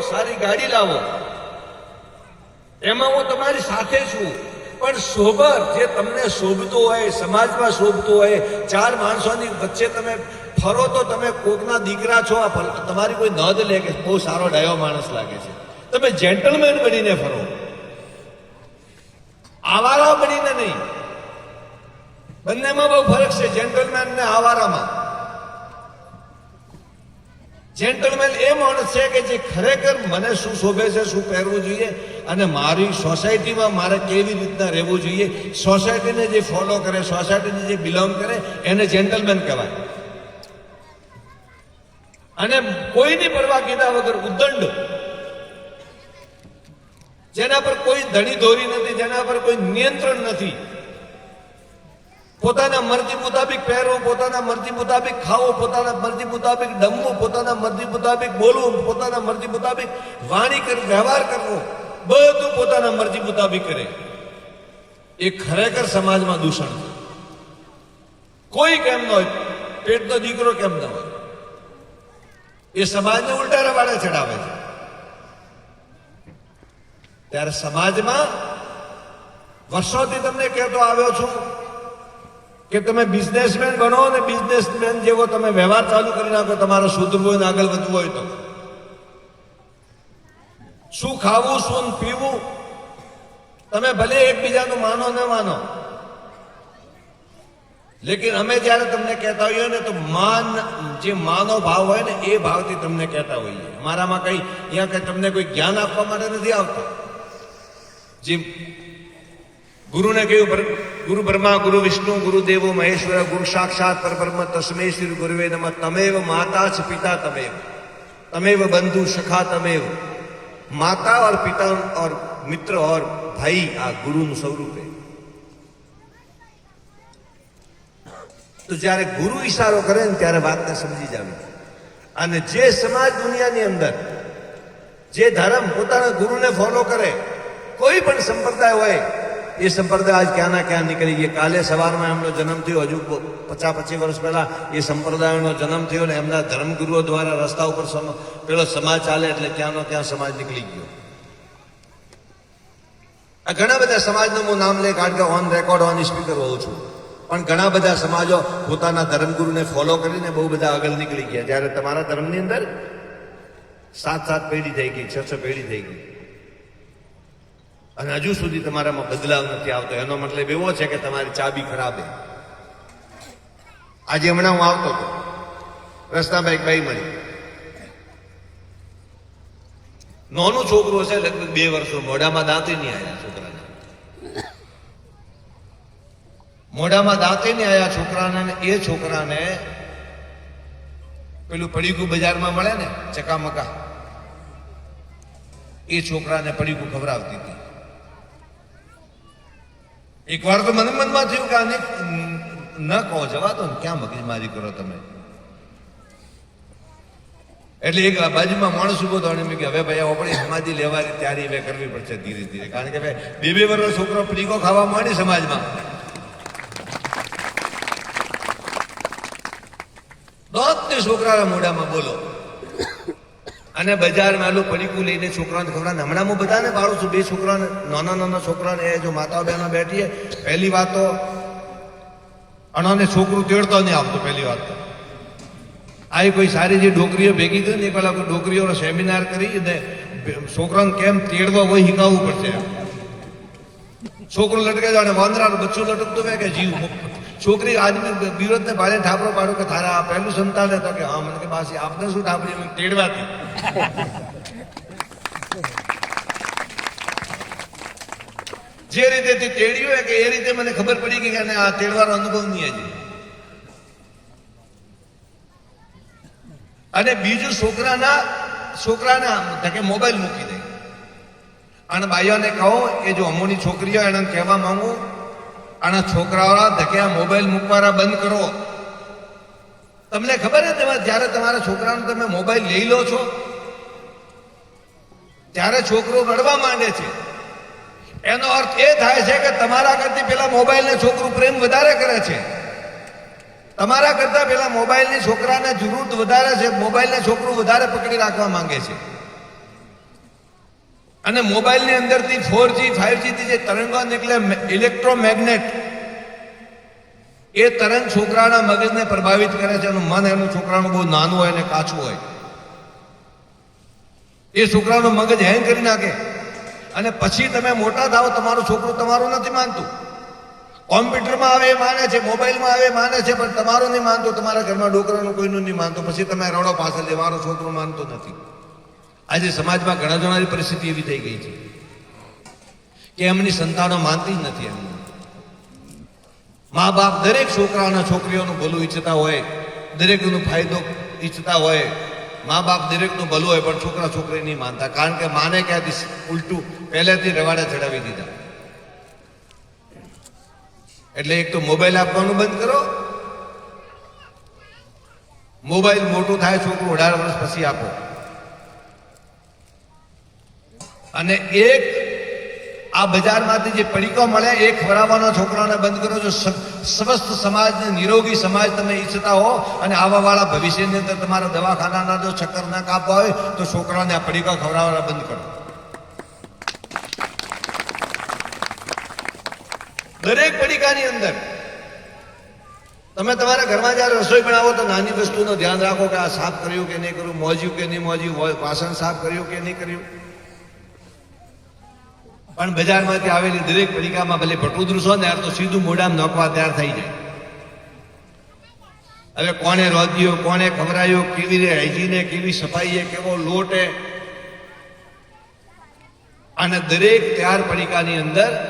સારી ગાડી લાવો. એમાં હું તમારી સાથે છું. પણ શોભર જે તમને શોભતું હોય, સમાજમાં શોભતું હોય, ચાર માણસોની વચ્ચે તમે ફરો તો તમે કોકના દીકરા છો, આ તમારી કોઈ નોંધ લે કે બહુ સારો ડાયો માણસ લાગે છે. તમે જેન્ટલમેન બનીને ફરો. આવારા બનીને નહીં. બંનેમાં બહુ ફરક છે જેન્ટલમેન ને આવારામાં. જેન્ટલમેન એ માણસ છે કે જે ખરેખર મને શું શોભે છે, શું પહેરવું જોઈએ અને મારી સોસાયટીમાં મારે કેવી રીતના રહેવું જોઈએ? સોસાયટીને જે ફોલો કરે, સોસાયટીને જે બિલોંગ કરે, એને જેન્ટલમેન કહેવાય. અને કોઈની પરવા કીધા વગર ઉદંડ જેના પર કોઈ ધણી દોરી નથી, જેના પર કોઈ નિયંત્રણ નથી. પોતાના મરજી મુતાબિક પહેરવું, પોતાના મરજી મુતાબિક ખાવું, પોતાના મરજી મુતાબિક ડમવું, પોતાના મરજી મુતાબિક બોલવું, પોતાના મરજી મુતાબિક વાણી કરી, વ્યવહાર કરવો, બધું પોતાના મરજી મુતાબિક કરે. એ ખરેખર સમાજમાં દૂષણ છે. કોઈ કેમ ન હોય, પેટનો દીકરો કેમ ન હોય? એ સમાજને ઉલટા રવાડે ચડાવે છે. ત્યારે સમાજમાં વર્ષોથી તમને કહેતો આવ્યો છું કે તમે બિઝનેસમેન બનો અને બિઝનેસમેન જેવો તમે વ્યવહાર ચાલુ કરી નાખો, તમારો સુધરવું હોય આગળ વધવું હોય તો. શું ખાવું, શું પીવું? તમે ભલે એકબીજાનું માનો ન માનો. લેકિન અમે જ્યારે તમને કહેતા હોઈએ ને તો માન, જે માનો ભાવ હોય ને, એ ભાવથી તમને કહેતા હોઈએ. મારામાં કઈ, અહીંયા કઈ તમને કોઈ જ્ઞાન આપવા માટે નથી આવતું. જે ગુરુને કહ્યું બ્ર- ગુરુ બ્રહ્મા ગુરુ વિષ્ણુ ગુરુ દેવો મહેશ્વર ગુરુ સાક્ષાત પરબ્રહ્મ તસ્મે શ્રી ગુરુવે નમ તમેવ માતા ચ પિતા તમેવ तमेव बंधु सखा तमेव माता और पिता और मित्र और भाई આ ગુરુનું સ્વરૂપ છે તો જ્યારે ગુરુ ઈશારો કરે ને ત્યારે વાતને સમજી જાવી અને જે સમાજ દુનિયાની અંદર જે ધર્મ પોતાના ગુરુને ફોલો કરે કોઈ પણ સંપ્રદાય હોય એ સંપ્રદાય આજ ક્યાં ના ક્યાં નીકળી ગયા કાલે સવારમાં એમનો જન્મ થયો, હજુ પચાસ પચીસ વર્ષ પહેલાં એ સંપ્રદાયનો જન્મ થયો ને એમના ધર્મગુરુઓ દ્વારા રસ્તા ઉપર પેલો સમાજ ચાલે એટલે ક્યાંનો ક્યાં સમાજ નીકળી ગયો. આ ઘણા બધા સમાજનું હું નામ લે કારણ કે ઓન રેકોર્ડ ઓન સ્પીકર હોઉં છું. પણ ઘણા બધા સમાજો પોતાના ધર્મગુરુને ફોલો કરીને બહુ બધા આગળ નીકળી ગયા. જ્યારે તમારા ધર્મની અંદર સાત સાત પેઢી થઈ ગઈ છ છ પેઢી થઈ ગઈ. અને હજુ સુધી તમારામાં બદલાવ નથી આવતો. એનો મતલબ એવો છે કે તમારી ચાબી ખરાબ છે. આજે હમણાં હું આવતો હતો. રસ્તામાં એક ભાઈ મળી. નાનો છોકરો છે, લગભગ બે વર્ષનો. મોઢામાં દાંતે નહીં આવ્યા છોકરાને. મોઢામાં દાંતે નહીં આવ્યા છોકરાને એ છોકરાને પેલું પડીકું બજારમાં મળે ને ચકામકા, એ છોકરાને પડીકું ખવડાવતી હતી. એક વાર તો મને મનમાં થયું કે આને ન કહો, જવા દો ને, ક્યાં મગજમારી કરો તમે? એટલે એક બાજુમાં માણસ ઊભો હતો મેં કે હવે ભાઈ આપણે સમાધિ લેવાની તૈયારી હવે કરવી પડશે ધીરે ધીરે. કારણ કે ભાઈ, બે બે વર્ષ છોકરો પડીકો ખાવા માંડે સમાજમાં. દોત ને છોકરાના મોઢામાં બોલો. અને બજારમાં આલું પડીકું લઈને છોકરાને ખવડાવે. હમણાં હું બધાને પાડું છું. બે છોકરાને, નાના નાના છોકરાને, એ જો માતા બહેનો બેઠીએ પહેલી વાત તો અણાને છોકરું તેડતો નહીં આવતું પહેલી વાત તો. આ કોઈ સારી જે ડોકરીઓ ભેગી થઈ ને કોઈ ડોકરીઓનો સેમિનાર કરી ને છોકરાને કેમ તેડવા હોય શીખવવું પડશે છોકરો લટકે જાણે વાંદરાનું બચ્ચું લટકતું કે જીવ છોકરી આદમી વિરોધ ને ભાડે ઠાપરો પાડો કે તારા આ પહેલું સંતાન હતો કે હા, મને કે બાસી આપને શું ઠાપરી તેડવાથી. જે રીતે તે તેડ્યું હોય કે એ રીતે મને ખબર પડી ગઈ કે આ તેડવાનો અનુભવ નહીં હજી. અને બીજું છોકરાના છોકરાના, ધકે મોબાઈલ મૂકી દે. અને ભાઈઓને કહો, એ જો અમોની હોય એને કહેવા માંગુ આના છોકરાઓના ધક્યા મોબાઈલ મૂકવાના બંધ કરો. તમને ખબર છે તમે જ્યારે તમારા છોકરાનો તમે મોબાઈલ લઈ લો છો? ત્યારે છોકરો રડવા માંડે છે, એનો અર્થ એ થાય છે કે તમારા કરતી પેલા મોબાઈલને છોકરું પ્રેમ વધારે કરે છે. તમારા કરતા પેલા મોબાઈલની છોકરાને જરૂર વધારે છે, મોબાઈલને છોકરું વધારે પકડી રાખવા માંગે છે. અને મોબાઈલની અંદરથી ફોર જી જે તરંગો નીકળે ઇલેક્ટ્રોમેગ્નેટ એ તરંગ છોકરાના મગજને પ્રભાવિત કરે છે એનું મન એનું છોકરાનું બહુ નાનું હોય અને કાચું હોય. એ છોકરાનું મગજ હેંગ કરી નાખે. અને પછી તમે મોટા થાવ તમારું છોકરું તમારું નથી માનતું. કોમ્પ્યુટરમાં આવે એ માને છે, મોબાઈલમાં આવે માને છે, પણ તમારું નહીં માનતું, તમારા ઘરમાં ડોકરાનું કોઈનું નહીં માનતું. પછી તમે રડો પાછળ, જે મારો છોકરો માનતો નથી. આજે સમાજમાં ઘણા જણાની પરિસ્થિતિ એવી થઈ ગઈ છે કે એમની સંતાનો માનતી જ નથી એમને. મા બાપ દરેક છોકરાના છોકરીઓનું ભલું ઈચ્છતા હોય, દરેકનો ફાયદો ઈચ્છતા હોય મા બાપ દરેકનું ભલું હોય, પણ છોકરા છોકરી નહીં માનતા, કારણ કે માને ક્યાંથી ઉલટું પહેલેથી રવાડા ચડાવી દીધા. એટલે એક તો મોબાઈલ આપવાનું બંધ કરો. મોબાઈલ મોટું થાય, છોકરું અઢાર વર્ષ પછી આપો. અને એક આ બજારમાંથી જે પડીકો મળે એ ખવડાવવાનો છોકરાઓને બંધ કરો જો સ- સ્વસ્થ સમાજને, નિરોગી સમાજ તમે ઈચ્છતા હો અને આવાવાળા ભવિષ્યની અંદર તમારા દવાખાનાના જો ચક્કર ના કાપવા હોય, તો છોકરાને આ પડીકા ખવડાવવાના બંધ કરો. દરેક પડીકાની અંદર તમે તમારા ઘરમાં જ્યારે રસોઈ બનાવો તો નાની વસ્તુનું ધ્યાન રાખો કે આ સાફ કર્યું કે નહીં કર્યું, મોજ્યું કે નહીં મોજ્યું વાસણ સાફ કર્યું કે નહીં કર્યું. પણ બજારમાંથી આવેલી દરેક પડીકામાં ભલે ભટુદરું છો ને તો સીધું મોઢામાં નોખવા તૈયાર થઈ જાય. હવે કોને રોધ્યો કોને ખવરાયો કેવી રીતે હાઈજીને, કેવી સફાઈએ, કેવો લોટ? અને દરેક તૈયાર પડીકાની અંદર